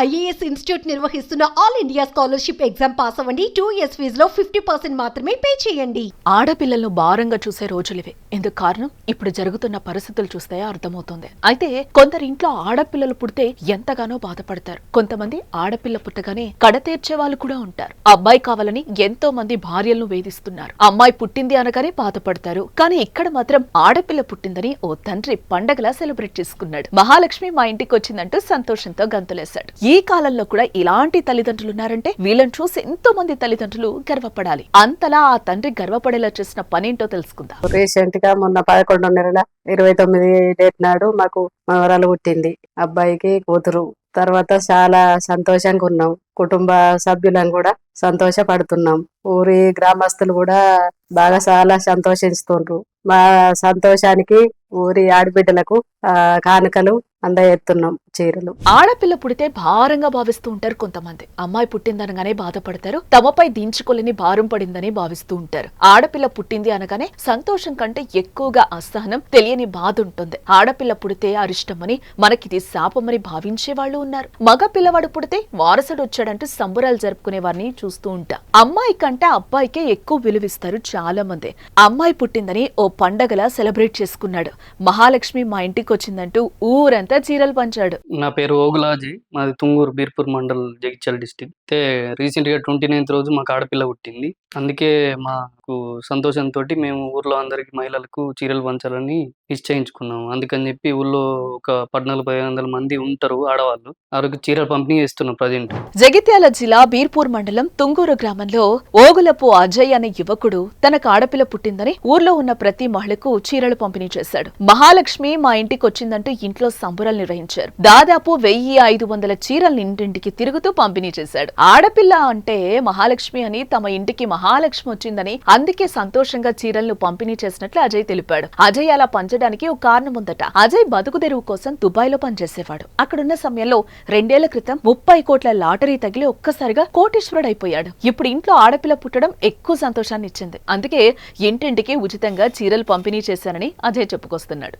IAS institute నిర్వహిస్తున్న all India scholarship exam pass అవ్వండి. Two years ఫీజులో ఫిఫ్టీ పర్సెంట్ మాత్రమే పే చేయండి. ఆడపిల్లలను భారంగా చూసే రోజులివే. ఎందుకు కారణం? ఇప్పుడు జరుగుతున్న పరిస్థితులు చూస్తే అర్థమవుతుంది. అయితే కొందరి ఇంట్లో ఆడపిల్లలు పుడితే ఎంతగానో బాధపడతారు. కొంతమంది ఆడపిల్ల పుట్టగానే కడతీర్చే వాళ్ళు కూడా ఉంటారు. అబ్బాయి కావాలని ఎంతో మంది భార్యలను వేధిస్తున్నారు. అమ్మాయి పుట్టింది అనగానే బాధపడతారు. కానీ ఇక్కడ మాత్రం ఆడపిల్ల పుట్టిందని ఓ తండ్రి పండగలా సెలబ్రేట్ చేసుకున్నాడు. మహాలక్ష్మి మా ఇంటికి వచ్చిందంటూ సంతోషంతో గంతులేశాడు. ఈ కాలంలో కూడా ఇలాంటి తల్లిదండ్రులు ఉన్నారంటే వీళ్ళని చూసి ఎంతో మంది తల్లిదండ్రులు గర్వపడాలి. అంతలా ఆ తండ్రి గర్వపడేలా చేసిన పనేంటో తెలుసుకుందాం. రీసెంట్గా మొన్న పదకొండు నెలల ఇరవై తొమ్మిది డేట్ నాడు మాకు మనవరాలు పుట్టింది. అబ్బాయికి కూతురు. తర్వాత చాలా సంతోషంగా ఉన్నాం. కుటుంబ సభ్యులం కూడా సంతోషపడుతున్నాం. ఊరి గ్రామస్తులు కూడా బాగా చాలా సంతోషిస్తుండ్రు. మా సంతోషానికి ఊరి ఆడబిడ్డలకు కానుకలు అందజేస్తున్నాం. చీరలు. ఆడపిల్ల పుడితే భారంగా భావిస్తూ ఉంటారు కొంతమంది. అమ్మాయి పుట్టిందనగానే బాధపడతారు. తమపై దించుకోలేని భారం పడిందని భావిస్తూ ఉంటారు. ఆడపిల్ల పుట్టింది అనగానే సంతోషం కంటే ఎక్కువగా అసహనం తెలియని బాధ ఉంటుంది. ఆడపిల్ల పుడితే అరిష్టమని మనకిది శాపమని భావించే వాళ్ళు ఉన్నారు. మగ పిల్లవాడు పుడితే వారసుడు వచ్చాడంటూ సంబురాలు జరుపుకునే వారిని చూస్తూ ఉంటా. అమ్మాయి కంటే అబ్బాయికే ఎక్కువ విలువిస్తారు చాలా మంది. అమ్మాయి పుట్టిందని ఓ పండగలా సెలబ్రేట్ చేసుకున్నాడు. మహాలక్ష్మి మా ఇంటికి వచ్చిందంటూ ఊరంతా చీరలు పంచాడు. నా పేరు ఓగులాజీ మాది తుంగూరు బీర్పూర్ మండల్ జగిత్యాల డిస్టిక్. అయితే రీసెంట్గా ట్వంటీ నైన్త్ రోజు మాకు ఆడపిల్ల పుట్టింది. అందుకే మాకు సంతోషంతో మేము ఊర్లో అందరికి మహిళలకు చీరలు పంచాలని నిశ్చయించుకున్నాము. అందుకని చెప్పి ఊళ్ళో ఒక పద్నాలుగు పదిహేను వందల మంది ఉంటారు ఆడవాళ్ళు. వారికి చీరలు పంపిణీ చేస్తున్నాం ప్రజెంట్. జగిత్యాల జిల్లా బీర్పూర్ మండలం తుంగూరు గ్రామంలో ఓగులపు అజయ్ అనే యువకుడు తనకు ఆడపిల్ల పుట్టిందని ఊర్లో ఉన్న ప్రతి మహిళకు చీరలు పంపిణీ చేశాడు. మహాలక్ష్మి మా ఇంటికి వచ్చిందంటూ ఇంట్లో సంబురాలు నిర్వహించారు. దాదాపు వెయ్యి ఐదు వందల చీరల్ని ఇంటింటికి తిరుగుతూ పంపిణీ చేశాడు. ఆడపిల్ల అంటే మహాలక్ష్మి అని తమ ఇంటికి మహాలక్ష్మి వచ్చిందని అందుకే సంతోషంగా చీరలను పంపిణీ చేసినట్లు అజయ్ తెలిపాడు. అజయ్ అలా పంచడానికి ఒక కారణం ఉందట. అజయ్ బతుకు తెరువు కోసం దుబాయ్లో పనిచేసేవాడు. అక్కడున్న సమయంలో రెండేళ్ళ క్రితం ముప్పై కోట్ల లాటరీ తగిలి ఒక్కసారిగా కోటీశ్వరుడైపోయాడు. ఇప్పుడు ఇంట్లో ఆడపిల్ల పుట్టడం ఎక్కువ సంతోషాన్ని ఇచ్చింది అందుకే ఇంటింటికి ఉచితంగా చీరలు పంపిణీ చేశానని అజయ్ చెప్పుకొస్తున్నాడు.